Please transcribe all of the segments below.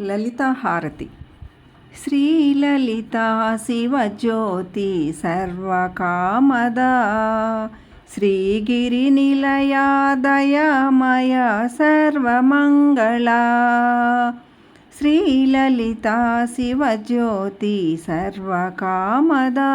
లలితాహారతి శ్రీలలితా శివజ్యోతి సర్వకామదా. శ్రీగిరినిలయా దయామయ సర్వమంగళా. శ్రీలలితా శివజ్యోతి సర్వకామదా.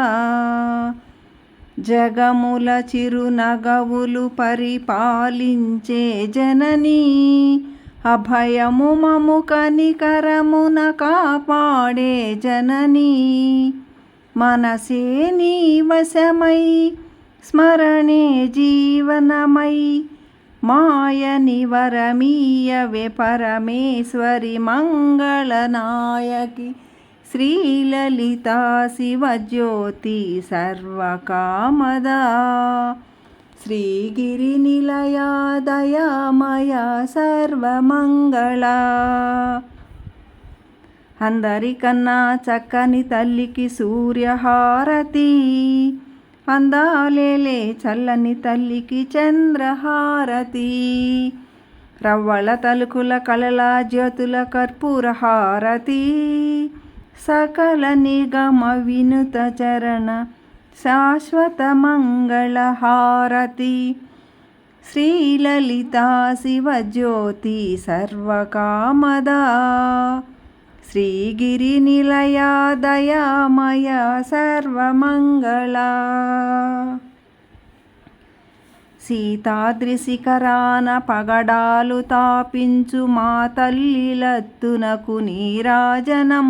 జగముల చిరునగవులు పరిపాలించే జననీ. అభయము మము కనికరమున కాపాడే జననీ. మనసే నీ వశమై స్మరణే జీవనమై. మాయని వరమీయవే పరమేశ్వరి మంగళనాయకి శ్రీలలితా శివజ్యోతి సర్వకామదా. శ్రీగిరినిలయా దయామయ సర్వమంగళ. అందరికన్నా చక్కని తల్లికి సూర్యహారతి. అందాలేలే చల్లని తల్లికి చంద్రహారతి. రవ్వల తలుకుల కళల జ్యోతుల కర్పూర హారతి. సకల నిగమ వినుత చరణ శాశ్వత మంగళ శ్రీలలితా శివజ్యోతి సర్వకామదా. శ్రీగిరినిలయా దయామయ సర్వమంగళ. సీతాద్రిశిఖరాన పగడాలు తాపించు మా తల్లిలత్తునకు నీరాజనం.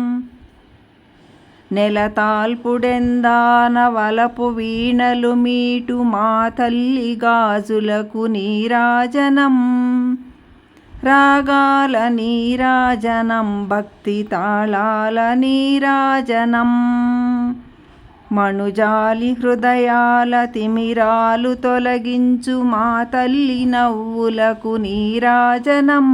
నెలతాల్పుడెందాన వలపు వీణలు మీటు మా తల్లి గాజులకు నీరాజనం. రాగాల నీరాజనం భక్తి తాళాల నీరాజనం. మణుజాలి హృదయాల తిమిరాలు తొలగించు మా తల్లి నవ్వులకు నీరాజనం.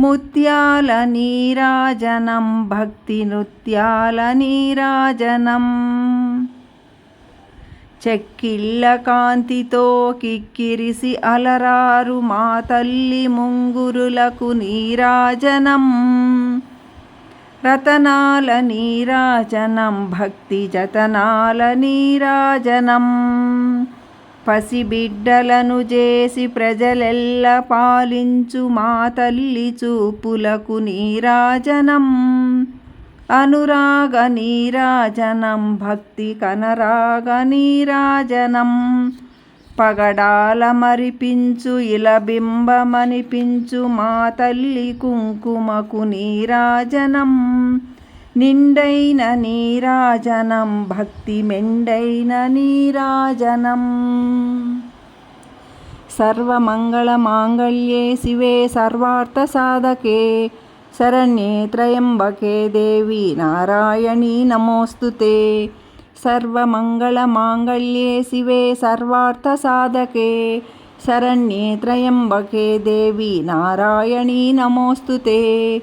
ముత్యాల నీరాజనం భక్తి నృత్యాల నీరాజనం చెక్కిళ్ళ కాంతితో కిక్కిరిసి అలరారు మా తల్లి ముంగురులకు నీరాజనం రతనాల నీరాజనం భక్తి జతనాల నీరాజనం పసిబిడ్డలను చేసి ప్రజలెల్ల పాలించు మా తల్లి చూపులకు నీరాజనం. అనురాగ నీరాజనం భక్తి కనరాగ నీరాజనం. పగడాల మరిపించు ఇలబింబమనిపించు మా తల్లి కుంకుమకు నీరాజనం. నిండైన నీరాజనం భక్తి మెండైన నీరాజనం. సర్వమంగళమాంగళ్యే శివే సర్వార్థసాధకే శరణ్యే త్రయంబకే దేవి నారాయణీ నమోస్తుతే. సర్వమంగళమాంగళ్యే శివే సర్వార్థసాధకే శరణ్యే త్రయంబకే దేవి నారాయణీ నమోస్తుతే.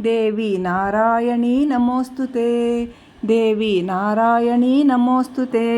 దేవి నారాయణీ నమోస్తుతే దేవి నారాయణీ నమోస్తుతే.